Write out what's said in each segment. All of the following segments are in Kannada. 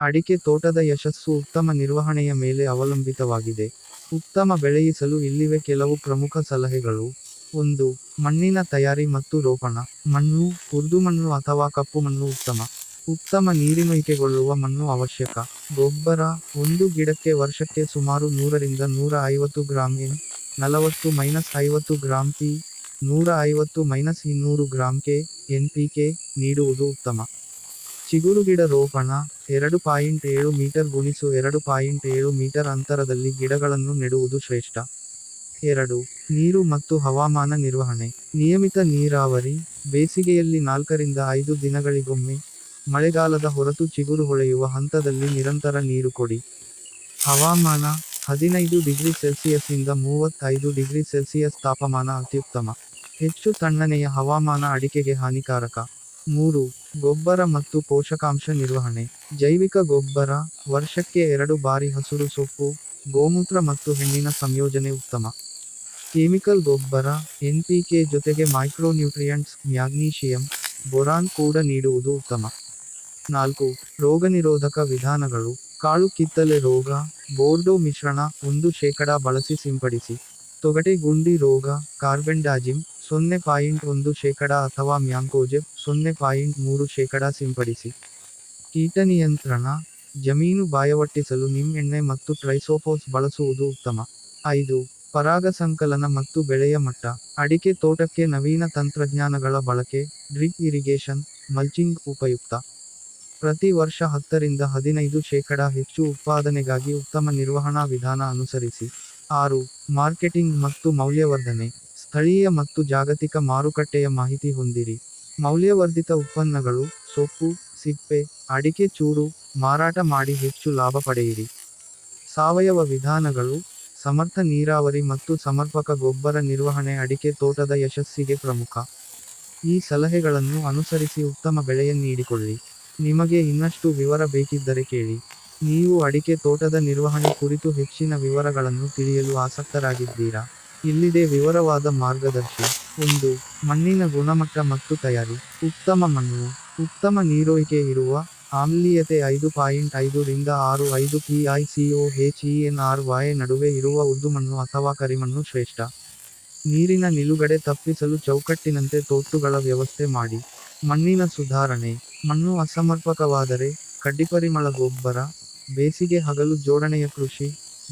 ಅಡಿಕೆ ತೋಟದ ಯಶಸ್ಸು ಉತ್ತಮ ನಿರ್ವಹಣೆಯ ಮೇಲೆ ಅವಲಂಬಿತವಾಗಿದೆ. ಉತ್ತಮ ಬೆಳೆಯಿಸಲು ಇಲ್ಲಿವೆ ಕೆಲವು ಪ್ರಮುಖ ಸಲಹೆಗಳು. ಒಂದು, ಮಣ್ಣಿನ ತಯಾರಿ ಮತ್ತು ರೋಪಣ. ಮಣ್ಣು ಉರ್ದುಮಣ್ಣು ಅಥವಾ ಕಪ್ಪು ಮಣ್ಣು ಉತ್ತಮ. ಉತ್ತಮ ನೀರಿನೈಕೆಗೊಳ್ಳುವ ಮಣ್ಣು ಅವಶ್ಯಕ. ಗೊಬ್ಬರ, ಒಂದು ಗಿಡಕ್ಕೆ ವರ್ಷಕ್ಕೆ ಸುಮಾರು ನೂರರಿಂದ ನೂರ ಐವತ್ತು ಗ್ರಾಂ ಎನ್, ನಲವತ್ತು ಮೈನಸ್ ಐವತ್ತು ಗ್ರಾಂ ಪಿ ನೂರ ಐವತ್ತು ಮೈನಸ್ ಇನ್ನೂರು gram K, N P K ನೀಡುವುದು ಉತ್ತಮ. ಚಿಗುರುಗಿಡ ರೋಪಣ ಎರಡು ಪಾಯಿಂಟ್ ಏಳು ಮೀಟರ್ ಗುಣಿಸು ಎರಡು ಪಾಯಿಂಟ್ ಏಳು ಮೀಟರ್ ಅಂತರದಲ್ಲಿ ಗಿಡಗಳನ್ನು ನೆಡುವುದು ಶ್ರೇಷ್ಠ. ಎರಡು, ನೀರು ಮತ್ತು ಹವಾಮಾನ ನಿರ್ವಹಣೆ. ನಿಯಮಿತ ನೀರಾವರಿ, ಬೇಸಿಗೆಯಲ್ಲಿ ನಾಲ್ಕರಿಂದ ಐದು ದಿನಗಳಿಗೊಮ್ಮೆ, ಮಳೆಗಾಲದ ಹೊರತು ಚಿಗುರು ಹೊಳೆಯುವ ಹಂತದಲ್ಲಿ ನಿರಂತರ ನೀರು ಕೊಡಿ. ಹವಾಮಾನ, ಹದಿನೈದು ಡಿಗ್ರಿ ಸೆಲ್ಸಿಯಸ್ನಿಂದ ಮೂವತ್ತೈದು ಡಿಗ್ರಿ ಸೆಲ್ಸಿಯಸ್ ತಾಪಮಾನ ಅತ್ಯುತ್ತಮ. ಹೆಚ್ಚು ತಣ್ಣನೆಯ ಹವಾಮಾನ ಅಡಿಕೆಗೆ ಹಾನಿಕಾರಕ. ಮೂರು, ಗೊಬ್ಬರ ಮತ್ತು ಪೋಷಕಾಂಶ ನಿರ್ವಹಣೆ. ಜೈವಿಕ ಗೊಬ್ಬರ, ವರ್ಷಕ್ಕೆ ಎರಡು ಬಾರಿ ಹಸಿರು ಸೊಪ್ಪು, ಗೋಮೂತ್ರ ಮತ್ತು ಹೆಣ್ಣಿನ ಸಂಯೋಜನೆ ಉತ್ತಮ. ಕೆಮಿಕಲ್ ಗೊಬ್ಬರ ಎನ್ಪಿಕೆ ಜೊತೆಗೆ ಮೈಕ್ರೋನ್ಯೂಟ್ರಿಯಂಟ್ಸ್, ಮ್ಯಾಗ್ನೀಷಿಯಂ, ಬೊರಾನ್ ಕೂಡ ನೀಡುವುದು ಉತ್ತಮ. ನಾಲ್ಕು ರೋಗನಿರೋಧಕ ವಿಧಾನಗಳು. ಕಾಳು ಕಿತ್ತಲೆ ರೋಗ, ಬೋರ್ಡೋ ಮಿಶ್ರಣ, ಒಂದು ಶೇಕಡಾ ಬಳಸಿ ಸಿಂಪಡಿಸಿ. ತೊಗಟೆ ಗುಂಡಿ ರೋಗ, ಕಾರ್ಬೆಂಡಾಜಿಮ್ ಸೊನ್ನೆ ಪಾಯಿಂಟ್ ಒಂದು ಶೇಕಡ ಅಥವಾ ಮ್ಯಾಂಕೋಜೆಬ್ ಸೊನ್ನೆ ಪಾಯಿಂಟ್ ಮೂರು ಶೇಕಡ ಸಿಂಪಡಿಸಿ. ಕೀಟ ನಿಯಂತ್ರಣ, ಜಮೀನು ಬಾಯವಟ್ಟಿಸಲು ಎಣ್ಣೆ ಮತ್ತು ಟ್ರೈಸೋಫೋಸ್ ಬಳಸುವುದು ಉತ್ತಮ. ಐದು, ಪರಾಗ ಸಂಕಲನ ಮತ್ತು ಬೆಳೆಯ ಮಟ್ಟ, ಅಡಿಕೆ ತೋಟಕ್ಕೆ ನವೀನ ತಂತ್ರಜ್ಞಾನಗಳ ಬಳಕೆ, ಡ್ರಿಪ್ ಇರಿಗೇಷನ್, ಮಲ್ಚಿಂಗ್ ಉಪಯುಕ್ತ. ಪ್ರತಿ ವರ್ಷ ಹತ್ತರಿಂದ ಹದಿನೈದು ಶೇಕಡ ಹೆಚ್ಚು ಉತ್ಪಾದನೆಗಾಗಿ ಉತ್ತಮ ನಿರ್ವಹಣಾ ವಿಧಾನ ಅನುಸರಿಸಿ. ಆರು, ಮಾರ್ಕೆಟಿಂಗ್ ಮತ್ತು ಮೌಲ್ಯವರ್ಧನೆ. ಸ್ಥಳೀಯ ಮತ್ತು ಜಾಗತಿಕ ಮಾರುಕಟ್ಟೆಯ ಮಾಹಿತಿ ಹೊಂದಿರಿ. ಮೌಲ್ಯವರ್ಧಿತ ಉತ್ಪನ್ನಗಳು, ಸೊಪ್ಪು, ಸಿಪ್ಪೆ, ಅಡಿಕೆ, ಚೂರು, ಮಾರಾಟ ಮಾಡಿ ಹೆಚ್ಚು ಲಾಭ ಪಡೆಯಿರಿ. ಸಾವಯವ ವಿಧಾನಗಳು, ಸಮರ್ಥ ನೀರಾವರಿ ಮತ್ತು ಸಮರ್ಪಕ ಗೊಬ್ಬರ ನಿರ್ವಹಣೆ ಅಡಿಕೆ ತೋಟದ ಯಶಸ್ಸಿಗೆ ಪ್ರಮುಖ. ಈ ಸಲಹೆಗಳನ್ನು ಅನುಸರಿಸಿ ಉತ್ತಮ ಬೆಳೆಯ ನೀಡಿಕೊಳ್ಳಿ. ನಿಮಗೆ ಇನ್ನಷ್ಟು ವಿವರ ಬೇಕಿದ್ದರೆ ಕೇಳಿ. ನೀವು ಅಡಿಕೆ ತೋಟದ ನಿರ್ವಹಣೆ ಕುರಿತು ಹೆಚ್ಚಿನ ವಿವರಗಳನ್ನು ತಿಳಿಯಲು ಆಸಕ್ತರಾಗಿದ್ದೀರಾ? ಇಲ್ಲಿದೆ ವಿವರವಾದ ಮಾರ್ಗದರ್ಶಿ. ಒಂದು, ಮಣ್ಣಿನ ಗುಣಮಟ್ಟ ಮತ್ತು ತಯಾರಿ. ಉತ್ತಮ ಮಣ್ಣು. ಉತ್ತಮ ನೀರೋಯ್ಕೆ ಇರುವ ಆಮ್ಲೀಯತೆ ಐದು ಪಾಯಿಂಟ್ ಐದು ರಿಂದ ಆರು ಐದು ಪಿಐಸಿಒ ಎನ್ ವೈ ನಡುವೆ ಇರುವ ಉದ್ದು ಮಣ್ಣು ಅಥವಾ ಕರಿಮಣ್ಣು ಶ್ರೇಷ್ಠ. ನೀರಿನ ನಿಲುಗಡೆ ತಪ್ಪಿಸಲು ಚೌಕಟ್ಟಿನಂತೆ ತೋಟುಗಳ ವ್ಯವಸ್ಥೆ ಮಾಡಿ. ಮಣ್ಣಿನ ಸುಧಾರಣೆ. ಮಣ್ಣು ಅಸಮರ್ಪಕವಾದರೆ ಕಡ್ಡಿಪರಿಮಳ ಗೊಬ್ಬರ, ಬೇಸಿಗೆ ಹಗಲು ಜೋಡಣೆಯ ಕೃಷಿ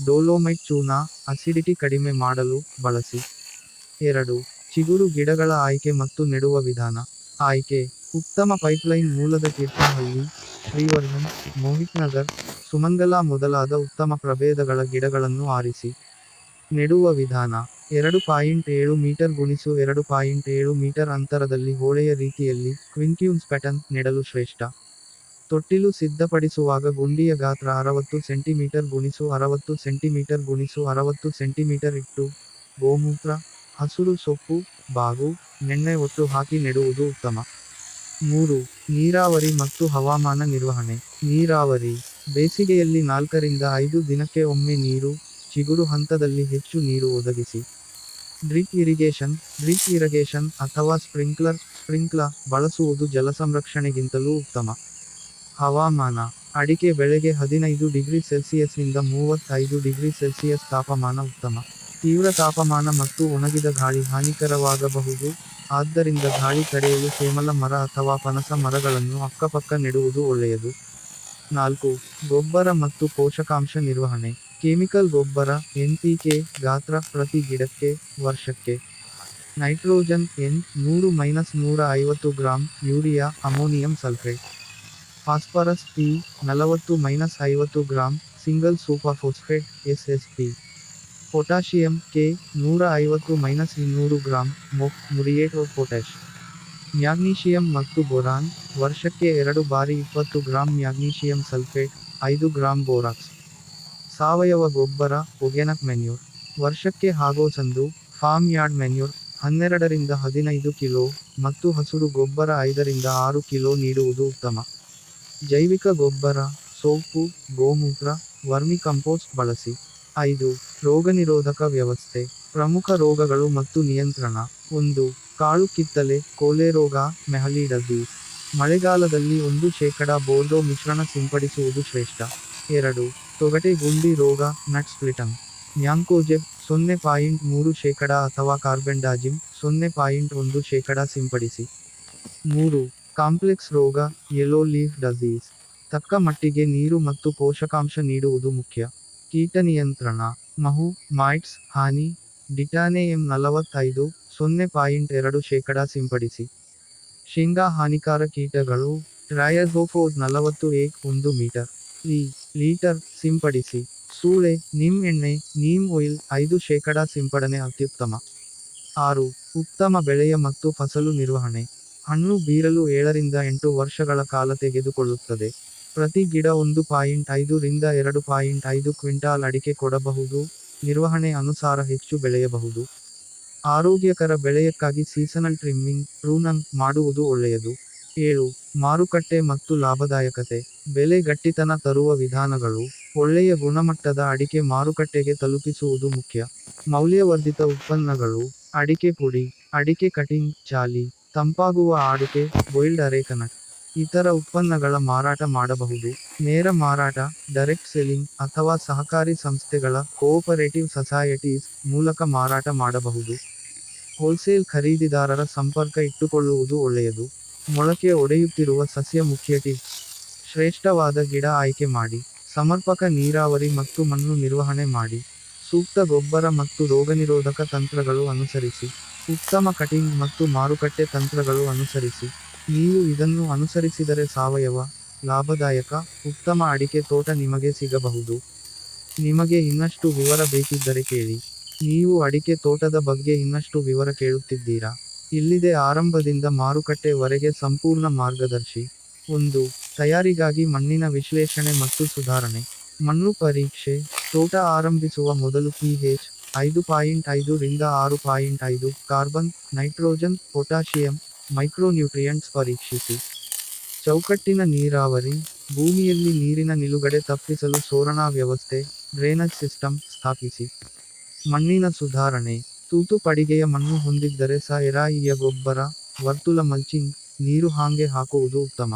ಡೋಲೋಮೈಟ್ ಚೂನ ಅಸಿಡಿಟಿ ಕಡಿಮೆ ಮಾಡಲು ಬಳಸಿ. ಎರಡು, ಚಿಗುರು ಗಿಡಗಳ ಆಯ್ಕೆ ಮತ್ತು ನೆಡುವ ವಿಧಾನ. ಆಯ್ಕೆ, ಉತ್ತಮ ಪೈಪ್ಲೈನ್ ಮೂಲದ ತೀರ್ಥಹಳ್ಳಿ, ಶ್ರೀವರ್ಧನ್, ಮೋಹಿತ್ ನಗರ್, ಸುಮಂಗಲ ಮೊದಲಾದ ಉತ್ತಮ ಪ್ರಭೇದಗಳ ಗಿಡಗಳನ್ನು ಆರಿಸಿ. ನೆಡುವ ವಿಧಾನ, ಎರಡು ಪಾಯಿಂಟ್ ಏಳು ಮೀಟರ್ ಗುಣಿಸು ಎರಡು ಪಾಯಿಂಟ್ ಏಳು ಮೀಟರ್ ಅಂತರದಲ್ಲಿ ಹೋಳೆಯ ರೀತಿಯಲ್ಲಿ ಕ್ವಿಂಟ್ಯೂನ್ಸ್ ಪ್ಯಾಟರ್ನ್ ನೆಡಲು ಶ್ರೇಷ್ಠ. ತೊಟ್ಟಿಲು ಸಿದ್ಧಪಡಿಸುವಾಗ ಗುಂಡಿಯ ಗಾತ್ರ ಅರವತ್ತು ಸೆಂಟಿಮೀಟರ್ ಗುಣಿಸು ಅರವತ್ತು ಸೆಂಟಿಮೀಟರ್ ಗುಣಿಸು ಅರವತ್ತು ಸೆಂಟಿಮೀಟರ್ ಇಟ್ಟು ಗೋಮೂತ್ರ, ಹಸುರು, ಸೊಪ್ಪು, ಬಾಗು, ನೆಣ್ಣೆ ಒಟ್ಟು ಹಾಕಿ ನೆಡುವುದು ಉತ್ತಮ. ಮೂರು, ನೀರಾವರಿ ಮತ್ತು ಹವಾಮಾನ ನಿರ್ವಹಣೆ. ನೀರಾವರಿ. ಬೇಸಿಗೆಯಲ್ಲಿ ನಾಲ್ಕರಿಂದ ಐದು ದಿನಕ್ಕೆ ಒಮ್ಮೆ ನೀರು, ಚಿಗುರು ಹಂತದಲ್ಲಿ ಹೆಚ್ಚು ನೀರು ಒದಗಿಸಿ. Drip irrigation. ಡ್ರಿಪ್ ಇರಿಗೇಷನ್ ಅಥವಾ ಸ್ಪ್ರಿಂಕ್ಲರ್ ಸ್ಪ್ರಿಂಕ್ಲ ಬಳಸುವುದು ಜಲ ಸಂರಕ್ಷಣೆಗಿಂತಲೂ ಉತ್ತಮ. ಹವಾಮಾನ. ಅಡಿಕೆ ಬೆಳೆಗೆ ಹದಿನೈದು ಡಿಗ್ರಿ ಸೆಲ್ಸಿಯಸ್ನಿಂದ ಮೂವತ್ತೈದು ಡಿಗ್ರಿ ಸೆಲ್ಸಿಯಸ್ ತಾಪಮಾನ ಉತ್ತಮ. ತೀವ್ರ ತಾಪಮಾನ ಮತ್ತು ಒಣಗಿದ ಗಾಳಿ ಹಾನಿಕರವಾಗಬಹುದು. ಆದ್ದರಿಂದ ಗಾಳಿ ತಡೆಯಲು ಸೇಮಲ ಮರ ಅಥವಾ ಪನಸ ಮರಗಳನ್ನು ಅಕ್ಕಪಕ್ಕ ನೆಡುವುದು ಒಳ್ಳೆಯದು. ನಾಲ್ಕು, ಗೊಬ್ಬರ ಮತ್ತು ಪೋಷಕಾಂಶ ನಿರ್ವಹಣೆ. ಕೆಮಿಕಲ್ ಗೊಬ್ಬರ ಎನ್ಪಿಕೆ ಗಾತ್ರ ಪ್ರತಿ ಗಿಡಕ್ಕೆ, ವರ್ಷಕ್ಕೆ. ನೈಟ್ರೋಜನ್ ಎನ್ ನೂರು ಮೈನಸ್ ನೂರ ಐವತ್ತು gram urea ammonium sulphate. Phosphorus P ನಲವತ್ತು ಮೈನಸ್ ಐವತ್ತು gram, single super phosphate S S P. Potassium K ನೂರ ಐವತ್ತು ಮೈನಸ್ ಇನ್ನೂರು ಗ್ರಾಂ ಮೊಕ್ ಮುರಿಯೇಟ್ ಪೊಟ್ಯಾಶ್ ಮ್ಯಾಗ್ನೀಷಿಯಂ ಮತ್ತು ಬೋರಾನ್, ವರ್ಷಕ್ಕೆ ಎರಡು ಬಾರಿ ಇಪ್ಪತ್ತು ಗ್ರಾಂ ಮ್ಯಾಗ್ನೀಷಿಯಂ ಸಲ್ಫೇಟ್, ಐದು ಗ್ರಾಂ ಬೋರಾಕ್ಸ್. ಸಾವಯವ ಗೊಬ್ಬರ, ಒಗೆನಕ್ ಮೆನ್ಯೂರ್. ವರ್ಷಕ್ಕೆ ಹಾಗೋಸಂದು ಫಾರ್ಮ್ ಯಾರ್ಡ್ ಮೆನ್ಯೂರ್, ಹನ್ನೆರಡರಿಂದ ಹದಿನೈದು ಕಿಲೋ, ಮತ್ತು ಹಸುರು ಗೊಬ್ಬರ ಐದರಿಂದ ಆರು ಕಿಲೋ ನೀಡುವುದು ಉತ್ತಮ. ಜೈವಿಕ ಗೊಬ್ಬರ, ಸೋಪು, ಗೋಮೂತ್ರ, ವರ್ಮಿ ಕಂಪೋಸ್ಟ್ ಬಳಸಿ. ಐದು, ರೋಗನಿರೋಧಕ ವ್ಯವಸ್ಥೆ. ಪ್ರಮುಖ ರೋಗಗಳು ಮತ್ತು ನಿಯಂತ್ರಣ. ಒಂದು, ಕಾಳು ಕಿತ್ತಲೆ, ಕೋಲೆ ರೋಗ, ಮೆಹಲಿ ಡಬ್ಬಿ. ಮಳೆಗಾಲದಲ್ಲಿ ಒಂದು ಶೇಕಡ ಬೋರ್ಡೋ ಮಿಶ್ರಣ ಸಿಂಪಡಿಸುವುದು ಶ್ರೇಷ್ಠ. ಎರಡು, ತೊಗಟೆ ಗುಂಡಿ ರೋಗ, ನಟ್ ಸ್ಪ್ಲಿಟನ್. ನ್ಯಾಂಕೋಜೆಬ್, ಸೊನ್ನೆ ಪಾಯಿಂಟ್ ಮೂರು ಶೇಕಡ ಅಥವಾ ಕಾರ್ಬೆಂಡಾಜಿಮ್, ಸೊನ್ನೆ ಪಾಯಿಂಟ್ ಒಂದು ಶೇಕಡ ಸಿಂಪಡಿಸಿ. ಮೂರು ಕಾಂಪ್ಲೆಕ್ಸ್ ರೋಗ ಯೆಲ್ಲೋ ಲೀಫ್ ಡಸೀಸ್ ತಕ್ಕ ಮಟ್ಟಿಗೆ ನೀರು ಮತ್ತು ಪೋಷಕಾಂಶ ನೀಡುವುದು ಮುಖ್ಯ. ಕೀಟ ನಿಯಂತ್ರಣ. ಮಹು, ಮೈಟ್ಸ್, ಹಾನಿ. ಡಿಟಾನೆ ಎಂ ನಲವತ್ತೈದು, ಸೊನ್ನೆ ಪಾಯಿಂಟ್ ಎರಡು ಶೇಕಡ ಸಿಂಪಡಿಸಿ. ಶೇಂಗಾ ಹಾನಿಕಾರ ಕೀಟಗಳು ಟ್ರಯಝೋಫೋಸ್ ನಲವತ್ತು ಏಕ್ ಒಂದು ಮೀಟರ್. ಈ ಲೀಟರ್ ಸಿಂಪಡಿಸಿ. ಸೂಳೆ, ನಿಮ್ ಎಣ್ಣೆ, ನೀಮ್ ಆಯಿಲ್ ಐದು ಶೇಕಡ ಸಿಂಪಡಣೆ ಅತ್ಯುತ್ತಮ. ಆರು, ಉತ್ತಮ ಬೆಳೆಯ ಮತ್ತು ಫಸಲು ನಿರ್ವಹಣೆ. ಹಣ್ಣು ಬೀರಲು ಏಳರಿಂದ ಎಂಟು ವರ್ಷಗಳ ಕಾಲ ತೆಗೆದುಕೊಳ್ಳುತ್ತದೆ. ಪ್ರತಿ ಗಿಡ ಒಂದು ಪಾಯಿಂಟ್ ಐದು ರಿಂದ ಎರಡು ಪಾಯಿಂಟ್ ಐದು ಕ್ವಿಂಟಾಲ್ ಅಡಿಕೆ ಕೊಡಬಹುದು. ನಿರ್ವಹಣೆ ಅನುಸಾರ ಹೆಚ್ಚು ಬೆಳೆಯಬಹುದು. ಆರೋಗ್ಯಕರ ಬೆಳೆಯಕ್ಕಾಗಿ ಸೀಸನಲ್ ಟ್ರಿಮ್ಮಿಂಗ್ ಪ್ರೂನಂಗ್ ಮಾಡುವುದು ಒಳ್ಳೆಯದು. ಏಳು, ಮಾರುಕಟ್ಟೆ ಮತ್ತು ಲಾಭದಾಯಕತೆ. ಬೆಲೆ ಗಟ್ಟಿತನ ತರುವ ವಿಧಾನಗಳು. ಒಳ್ಳೆಯ ಗುಣಮಟ್ಟದ ಅಡಿಕೆ ಮಾರುಕಟ್ಟೆಗೆ ತಲುಪಿಸುವುದು ಮುಖ್ಯ. ಮೌಲ್ಯವರ್ಧಿತ ಉತ್ಪನ್ನಗಳು. ಅಡಿಕೆ ಪುಡಿ, ಅಡಿಕೆ ಕಟಿಂಗ್ ಚಾಲಿ ತಂಪಾಗುವ ಆಡಿಕೆ ಬಾಯ್ಲ್ಡ್ ಅರೇಕನಟ್ ಇತರ ಉತ್ಪನ್ನಗಳ ಮಾರಾಟ ಮಾಡಬಹುದು. ನೇರ ಮಾರಾಟ ಡೈರೆಕ್ಟ್ ಸೆಲ್ಲಿಂಗ್ ಅಥವಾ ಸಹಕಾರಿ ಸಂಸ್ಥೆಗಳ ಕೋಆಪರೇಟಿವ್ ಸೊಸೈಟೀಸ್ ಮೂಲಕ ಮಾರಾಟ ಮಾಡಬಹುದು. ಹೋಲ್ಸೇಲ್ ಖರೀದಿದಾರರ ಸಂಪರ್ಕ ಇಟ್ಟುಕೊಳ್ಳುವುದು ಒಳ್ಳೆಯದು. ಮೊಳಕೆ ಒಡೆಯುತ್ತಿರುವ ಸಸ್ಯ ಮುಖ್ಯ ಟಿಪ್ಸ್ ಶ್ರೇಷ್ಠವಾದ ಗಿಡ ಆಯ್ಕೆ ಮಾಡಿ. ಸಮರ್ಪಕ ನೀರಾವರಿ ಮತ್ತು ಮಣ್ಣು ನಿರ್ವಹಣೆ ಮಾಡಿ. ಸೂಕ್ತ ಗೊಬ್ಬರ ಮತ್ತು ರೋಗನಿರೋಧಕ ತಂತ್ರಗಳು ಅನುಸರಿಸಿ. ಉತ್ತಮ ಕಟಿಂಗ್ ಮತ್ತು ಮಾರುಕಟ್ಟೆ ತಂತ್ರಗಳು ಅನುಸರಿಸಿ. ನೀವು ಇದನ್ನು ಅನುಸರಿಸಿದರೆ ಸಾವಯವ, ಲಾಭದಾಯಕ, ಉತ್ತಮ ಅಡಿಕೆ ತೋಟ ನಿಮಗೆ ಸಿಗಬಹುದು. ನಿಮಗೆ ಇನ್ನಷ್ಟು ವಿವರ ಬೇಕಿದ್ದರೆ ಕೇಳಿ. ನೀವು ಅಡಿಕೆ ತೋಟದ ಬಗ್ಗೆ ಇನ್ನಷ್ಟು ವಿವರ ಕೇಳುತ್ತಿದ್ದೀರಾ? ಇಲ್ಲಿದೆ ಆರಂಭದಿಂದ ಮಾರುಕಟ್ಟೆವರೆಗೆ ಸಂಪೂರ್ಣ ಮಾರ್ಗದರ್ಶಿ. ಒಂದು, ತಯಾರಿಗಾಗಿ ಮಣ್ಣಿನ ವಿಶ್ಲೇಷಣೆ ಮತ್ತು ಸುಧಾರಣೆ. ಮಣ್ಣು ಪರೀಕ್ಷೆ, ತೋಟ ಆರಂಭಿಸುವ ಮೊದಲು ಪಿಹೆಚ್ ಐದು ಪಾಯಿಂಟ್ ಐದು ರಿಂದ ಆರು ಪಾಯಿಂಟ್ ಐದು ಕಾರ್ಬನ್, ನೈಟ್ರೋಜನ್, ಪೊಟ್ಯಾಷಿಯಂ ಮೈಕ್ರೋನ್ಯೂಟ್ರಿಯಂಟ್ಸ್ ಪರೀಕ್ಷಿಸಿ. ಚೌಕಟ್ಟಿನ ನೀರಾವರಿ, ಭೂಮಿಯಲ್ಲಿ ನೀರಿನ ನಿಲುಗಡೆ ತಪ್ಪಿಸಲು ಸೋರಣಾ ವ್ಯವಸ್ಥೆ, ಡ್ರೈನೇಜ್ ಸಿಸ್ಟಮ್ ಸ್ಥಾಪಿಸಿ. ಮಣ್ಣಿನ ಸುಧಾರಣೆ, ತೂತು ಪಡಿಗೆಯ ಮಣ್ಣು ಹೊಂದಿದ್ದರೆ ಸ ಎರಾಯಿಯ ಗೊಬ್ಬರ, ವರ್ತುಲ ಮಲ್ಚಿಂಗ್, ನೀರು ಹಾಂಗೆ ಹಾಕುವುದು ಉತ್ತಮ.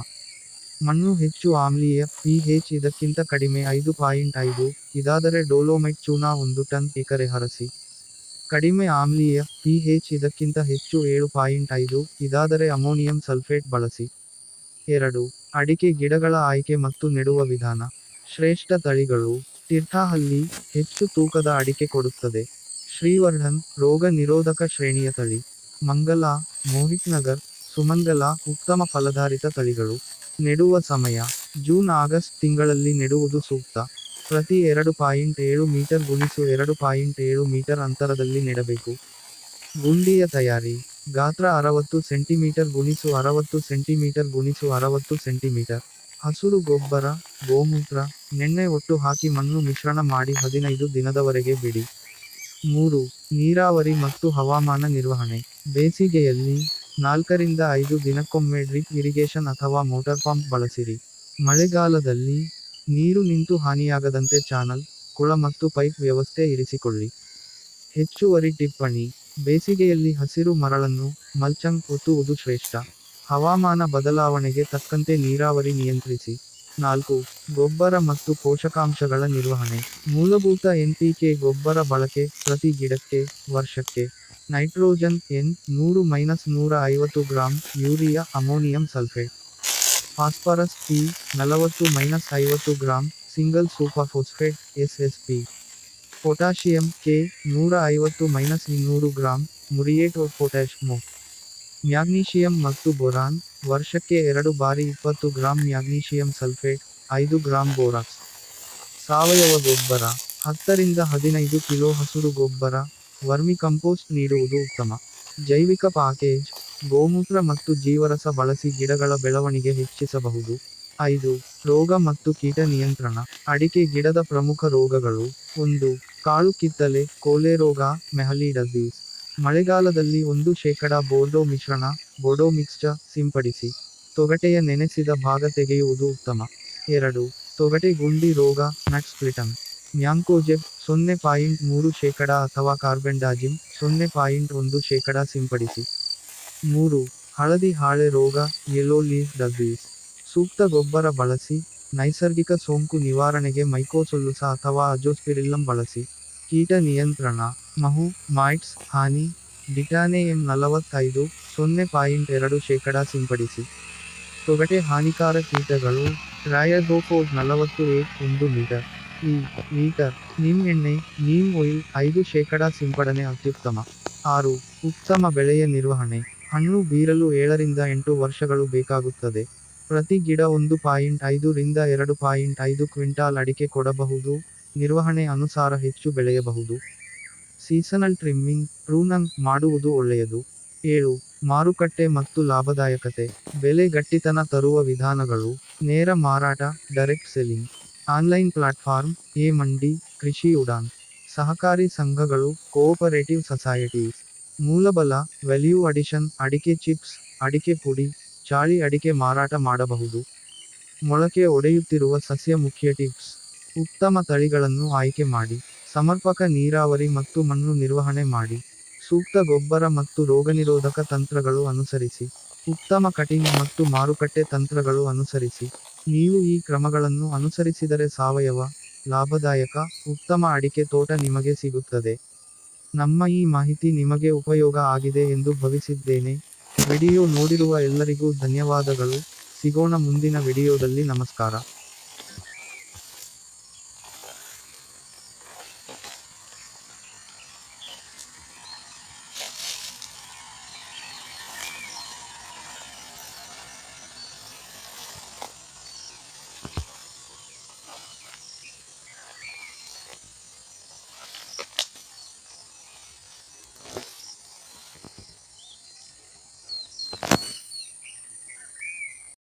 ಮಣ್ಣು ಹೆಚ್ಚು ಆಮ್ಲೀಯ ಪಿಹೆಚ್ ಇದಕ್ಕಿಂತ ಕಡಿಮೆ ಐದು ಪಾಯಿಂಟ್ ಐದು. ಇದಾದರೆ ಡೋಲೋಮೈಟ್ ಚೂನಾ ಒಂದು ಟನ್ ಎಕರೆ ಹರಸಿ. ಕಡಿಮೆ ಆಮ್ಲೀಯ ಪಿಹೆಚ್ ಇದಕ್ಕಿಂತ ಹೆಚ್ಚು ಏಳು ಪಾಯಿಂಟ್ ಐದು. ಇದಾದರೆ ಅಮೋನಿಯಂ ಸಲ್ಫೇಟ್ ಬಳಸಿ. ಎರಡು, ಅಡಿಕೆ ಗಿಡಗಳ ಆಯ್ಕೆ ಮತ್ತು ನೆಡುವ ವಿಧಾನ. ಶ್ರೇಷ್ಠ ತಳಿಗಳು. ತೀರ್ಥಹಳ್ಳಿ ಹೆಚ್ಚು ತೂಕದ ಅಡಿಕೆ ಕೊಡುತ್ತದೆ. ಶ್ರೀವರ್ಧನ್, ರೋಗ ನಿರೋಧಕ ಶ್ರೇಣಿಯ ತಳಿ. ಮಂಗಲ, ಮೋಹಿತ್ ನಗರ್, ಸುಮಂಗಲ, ಉತ್ತಮ ಫಲಧಾರಿತ ತಳಿಗಳು. ನೆಡುವ ಸಮಯ. ಜೂನ್, ಆಗಸ್ಟ್ ತಿಂಗಳಲ್ಲಿ ನೆಡುವುದು ಸೂಕ್ತ. ಪ್ರತಿ ಎರಡು ಪಾಯಿಂಟ್ ಏಳು ಮೀಟರ್ ಗುಣಿಸು ಎರಡು ಪಾಯಿಂಟ್ ಏಳು ಮೀಟರ್ ಅಂತರದಲ್ಲಿ ನೆಡಬೇಕು. ಗುಂಡಿಯ ತಯಾರಿ. ಗಾತ್ರ ಅರವತ್ತು ಸೆಂಟಿಮೀಟರ್ ಗುಣಿಸು ಅರವತ್ತು ಸೆಂಟಿಮೀಟರ್ ಗುಣಿಸು ಅರವತ್ತು ಸೆಂಟಿಮೀಟರ್. ಹಸಿರು, ಗೊಬ್ಬರ, ಗೋಮೂತ್ರ ನೆನ್ನೆ ಒಟ್ಟು ಹಾಕಿ ಮಣ್ಣು ಮಿಶ್ರಣ ಮಾಡಿ ಹದಿನೈದು ದಿನದವರೆಗೆ ಬಿಡಿ. ಮೂರು, ನೀರಾವರಿ ಮತ್ತು ಹವಾಮಾನ ನಿರ್ವಹಣೆ. ಬೇಸಿಗೆಯಲ್ಲಿ ನಾಲ್ಕರಿಂದ ಐದು ದಿನಕ್ಕೊಮ್ಮೆ ಡ್ರಿಪ್ ಇರಿಗೇಷನ್ ಅಥವಾ ಮೋಟರ್ ಪಂಪ್ ಬಳಸಿರಿ. ಮಳೆಗಾಲದಲ್ಲಿ ನೀರು ನಿಂತು ಹಾನಿಯಾಗದಂತೆ ಚಾನಲ್, ಕುಳ ಮತ್ತು ಪೈಪ್ ವ್ಯವಸ್ಥೆ ಇರಿಸಿಕೊಳ್ಳಿ. ಹೆಚ್ಚುವರಿ ಟಿಪ್ಪಣಿ, ಬೇಸಿಗೆಯಲ್ಲಿ ಹಸಿರು ಮರಳನ್ನು ಮಲ್ಚಂಗ್ ಒತ್ತುವುದು ಶ್ರೇಷ್ಠ. ಹವಾಮಾನ ಬದಲಾವಣೆಗೆ ತಕ್ಕಂತೆ ನೀರಾವರಿ ನಿಯಂತ್ರಿಸಿ. ನಾಲ್ಕು, ಗೊಬ್ಬರ ಮತ್ತು ಪೋಷಕಾಂಶಗಳ ನಿರ್ವಹಣೆ. ಮೂಲಭೂತ ಎನ್ಪಿಕೆ ಗೊಬ್ಬರ ಬಳಕೆ ಪ್ರತಿ ಗಿಡಕ್ಕೆ, ವರ್ಷಕ್ಕೆ ನೈಟ್ರೋಜನ್ ಎನ್ ನೂರು ಮೈನಸ್ ನೂರ ಐವತ್ತು gram urea ammonium sulphate. Phosphorus P ನಲವತ್ತು ಮೈನಸ್ ಐವತ್ತು gram single super phosphate S S P. Potassium K ನೂರ ಐವತ್ತು ಮೈನಸ್ ಇನ್ನೂರು ಗ್ರಾಂ ಮುರಿಯೇಟ್ ಆಫ್ ಪೊಟ್ಯಾಶ್ ಮೋ. ಮ್ಯಾಗ್ನೀಷಿಯಂ ಮತ್ತು ಬೊರಾನ್ ವರ್ಷಕ್ಕೆ ಎರಡು ಬಾರಿ ಇಪ್ಪತ್ತು ಗ್ರಾಂ ಮ್ಯಾಗ್ನೀಷಿಯಂ ಸಲ್ಫೇಟ್, ಐದು ಗ್ರಾಂ ಬೋರಾಕ್ಸ್. ಸಾವಯವ ಗೊಬ್ಬರ, ಹತ್ತರಿಂದ ಹದಿನೈದು ಕಿಲೋ ಹಸಿರು ಗೊಬ್ಬರ ವರ್ಮಿ ಕಂಪೋಸ್ಟ್ ನೀಡುವುದು ಉತ್ತಮ. ಜೈವಿಕ ಪ್ಯಾಕೇಜ್, ಗೋಮೂತ್ರ ಮತ್ತು ಜೀವರಸ ಬಳಸಿ ಗಿಡಗಳ ಬೆಳವಣಿಗೆ ಹೆಚ್ಚಿಸಬಹುದು. ಐದು, ರೋಗ ಮತ್ತು ಕೀಟ ನಿಯಂತ್ರಣ. ಅಡಿಕೆ ಗಿಡದ ಪ್ರಮುಖ ರೋಗಗಳು. ಒಂದು, ಕಾಳು ಕಿತ್ತಲೆ ಕೋಲೆ ರೋಗ, ಮೆಹಲಿ ಡಸೀಸ್ ಮಳೆಗಾಲದಲ್ಲಿ ಒಂದು ಶೇಕಡ ಬೋರ್ಡೋ ಮಿಶ್ರಣ ಬೋಡೋ ಮಿಕ್ಸ್ಚರ್ ಸಿಂಪಡಿಸಿ. ತೊಗಟೆಯ ನೆನೆಸಿದ ಭಾಗ ತೆಗೆಯುವುದು ಉತ್ತಮ. ಎರಡು, ತೊಗಟೆ ಗುಂಡಿ ರೋಗ, ನಟ್ ಸ್ಪ್ಲಿಟನ್ ಮ್ಯಾಂಕೋಜೆಬ್ ಸೊನ್ನೆ ಪಾಯಿಂಟ್ ಮೂರು ಶೇಕಡ ಅಥವಾ ಕಾರ್ಬೆಂಡಾಜಿಮ್ ಸೊನ್ನೆ ಪಾಯಿಂಟ್ ಒಂದು ಶೇಕಡ ಸಿಂಪಡಿಸಿ. ಮೂರು, ಹಳದಿ ಹಾಳೆ ರೋಗ ಯೆಲೋ ಲೀಫ್ ಡಸೀಸ್ ಸೂಕ್ತ ಗೊಬ್ಬರ ಬಳಸಿ, ನೈಸರ್ಗಿಕ ಸೋಂಕು ನಿವಾರಣೆಗೆ ಮೈಕೋಸೊಲ್ಲುಸ ಅಥವಾ ಅಜೋಸ್ಪಿರಿಲ್ಲಂ ಬಳಸಿ. ಕೀಟ ನಿಯಂತ್ರಣ, ಮಹು ಮೈಟ್ಸ್ ಹಾನಿ ಡಿಟಾನೆ ಎಂ ನಲವತ್ತೈದು, ಸೊನ್ನೆ ಪಾಯಿಂಟ್ ಎರಡು ಶೇಕಡ ಸಿಂಪಡಿಸಿ. ತೊಗಟೆ ಹಾನಿಕಾರ ಕೀಟಗಳು ಟ್ರಯಜೋಫೋಡ್ ನಲವತ್ತು ಎ ಒಂದು ಲೀಟರ್. ಈ ಮೀಟರ್ ನಿಮ್ ಎಣ್ಣೆ, ನೀಮ್ ಆಯಿಲ್ ಐದು ಶೇಕಡ ಸಿಂಪಡಣೆ ಅತ್ಯುತ್ತಮ. ಆರು, ಉತ್ತಮ ಬೆಳೆಯ ನಿರ್ವಹಣೆ. ಹಣ್ಣು ಬೀರಲು ಏಳರಿಂದ ಎಂಟು ವರ್ಷಗಳು ಬೇಕಾಗುತ್ತದೆ. ಪ್ರತಿ ಗಿಡ ಒಂದು ಪಾಯಿಂಟ್ ಐದು ರಿಂದ ಎರಡು ಪಾಯಿಂಟ್ ಐದು ಕ್ವಿಂಟಾಲ್ ಅಡಿಕೆ ಕೊಡಬಹುದು. ನಿರ್ವಹಣೆ ಅನುಸಾರ ಹೆಚ್ಚು ಬೆಳೆಯಬಹುದು. ಸೀಸನಲ್ ಟ್ರಿಮ್ಮಿಂಗ್, ಪ್ರೂನಂಗ್ ಮಾಡುವುದು ಒಳ್ಳೆಯದು. ಏಳು, ಮಾರುಕಟ್ಟೆ ಮತ್ತು ಲಾಭದಾಯಕತೆ. ಬೆಲೆ ಗಟ್ಟಿತನ ತರುವ ವಿಧಾನಗಳು. ನೇರ ಮಾರಾಟ, direct selling. Online platform, e mandi, Krishi Udan, ಸಹಕಾರಿ ಸಂಘಗಳು, ಕೋಆಪರೇಟಿವ್ ಸೊಸೈಟೀಸ್, ಮೂಲಬಲ, ವ್ಯಾಲ್ಯೂ ಅಡಿಷನ್, ಅಡಿಕೆ ಚಿಪ್ಸ್, ಅಡಿಕೆ ಪುಡಿ, ಚಾಳಿ ಅಡಿಕೆ ಮಾರಾಟ ಮಾಡಬಹುದು. ಮೊಳಕೆ ಒಡೆಯುತ್ತಿರುವ ಸಸ್ಯ ಮುಖ್ಯ ಟಿಪ್ಸ್, ಉತ್ತಮ ತಳಿಗಳನ್ನು ಆಯ್ಕೆ ಮಾಡಿ, ಸಮರ್ಪಕ ನೀರಾವರಿ ಮತ್ತು ಮಣ್ಣು ನಿರ್ವಹಣೆ ಮಾಡಿ, ಸೂಕ್ತ ಗೊಬ್ಬರ ಮತ್ತು ರೋಗನಿರೋಧಕ ತಂತ್ರಗಳು ಅನುಸರಿಸಿ, ಉತ್ತಮ ಕಟಿಂಗ್ ಮತ್ತು ಮಾರುಕಟ್ಟೆ ತಂತ್ರಗಳು ಅನುಸರಿಸಿ. ನೀವು ಈ ಕ್ರಮಗಳನ್ನು ಅನುಸರಿಸಿದರೆ ಸಾವಯವ, ಲಾಭದಾಯಕ, ಉತ್ತಮ ಅಡಿಕೆ ತೋಟ ನಿಮಗೆ ಸಿಗುತ್ತದೆ. ನಮ್ಮ ಈ ಮಾಹಿತಿ ನಿಮಗೆ ಉಪಯೋಗ ಆಗಿದೆ ಎಂದು ಭಾವಿಸಿದ್ದೇನೆ. ವಿಡಿಯೋ ನೋಡಿರುವ ಎಲ್ಲರಿಗೂ ಧನ್ಯವಾದಗಳು. ಸಿಗೋಣ ಮುಂದಿನ ವಿಡಿಯೋದಲ್ಲಿ ನಮಸ್ಕಾರ.